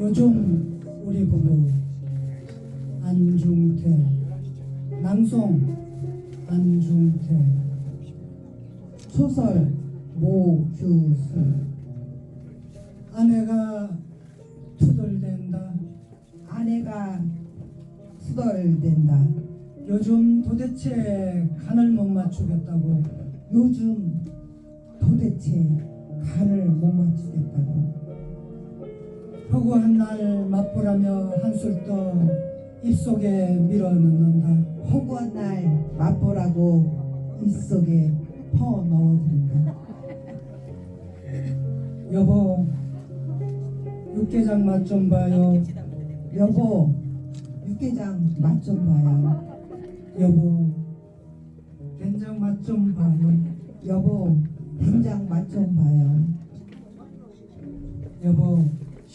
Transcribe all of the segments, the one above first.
요즘 우리 부부 안중태 낭송 안중태 소설 모규수 아내가 투덜댄다 아내가 수덜댄다. 요즘 도대체 간을 못 맞추겠다고 요즘 도대체 간을 못 맞추겠다고 허구한 날 맛보라며 한술 떠 입속에 밀어넣는다. 허구한 날 맛보라고 입속에 퍼 넣어준다. 여보 육개장 맛 좀 봐요. 여보 육개장 맛 좀 봐요. 여보 된장 맛 좀 봐요. 여보 된장 맛 좀 봐요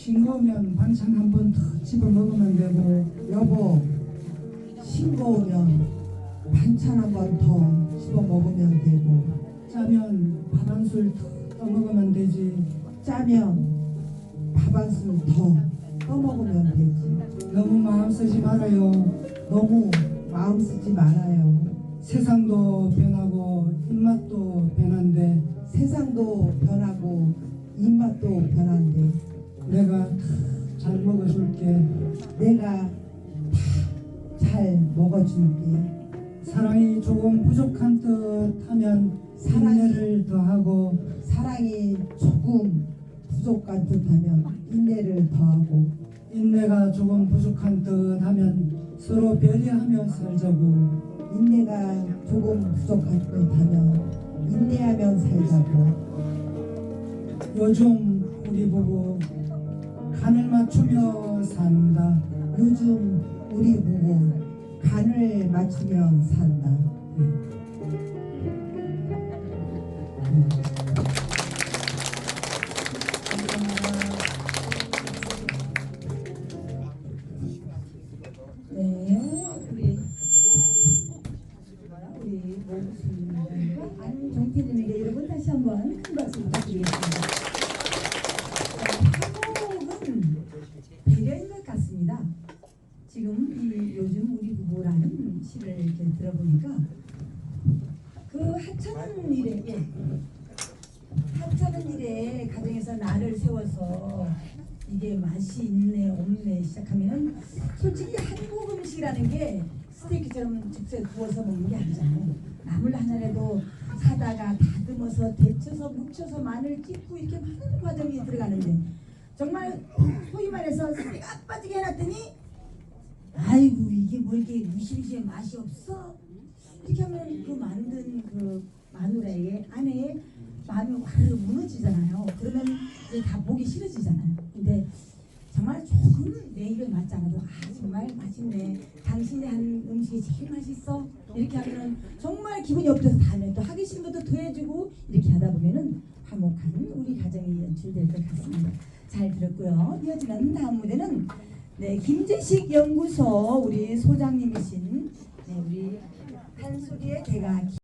싱거우면 반찬 한 번 더 집어 먹으면 되고 여보 싱거우면 반찬 한 번 더 집어 먹으면 되고. 짜면 밥 한 술더 떠먹으면 되지. 짜면 밥 한 술 더 떠먹으면 되지. 너무 마음 쓰지 말아요. 너무 마음 쓰지 말아요. 세상도 변하고 입맛도 변한데. 세상도 변하고 입맛도 변한데 내가 다잘 먹어줄게. 내가 다 잘 먹어줄게. 사랑이 조금 부족한 듯 하면 사랑이- 인내를 더하고 사랑이 조금 부족한 듯하면 인내를 더하고 인내가 조금 부족한 듯 하면 서로 배려하며 살자고. 인내가 조금 부족한 듯하면 인내하며 살자고. 요즘 우리 부부 간을 맞추며 산다. 요즘 우리 부부 간을 맞추며 산다. 네, 우리 모부수님과 안종태님에게 여러분 다시 한번 큰 박수 부탁드리겠습니다. 한국은 배려인 것 같습니다. 지금 이 요즘 우리 시를 이렇게 들어보니까 그 하찮은 일에 예, 하찮은 일에 가정에서 나를 세워서 이게 맛이 있네 없네 시작하면은 솔직히 한국 음식이라는 게 스테이크처럼 직접 구워서 먹는 게 아니잖아요. 나물 하나라도 사다가 다듬어서 데쳐서 묻혀서 마늘 찍고 이렇게 많은 과정이 들어가는데 정말 소위 말해서 싹 빠지게 해놨더니 아이고 이게 뭐 이렇게 무시무시해 맛이 없어 이렇게 하면 그 만든 그 마누라에게 아내의 마음이 와르르 무너지잖아요. 그러면 이제 다 보기 싫어지잖아요. 근데 정말 조금 내 입에 맞지 않아도 아 정말 맛있네. 당신이 한 음식이 제일 맛있어. 이렇게 하면은 정말 기분이 업돼서 다음에 또 하기 싫은 것도 더 해주고 이렇게 하다 보면은 화목한 우리 가정이 연출될 것 같습니다. 잘 들었고요. 이어지는 다음 무대는 네 김재식 연구소 우리 소장님이신 네, 우리 한소리의 대가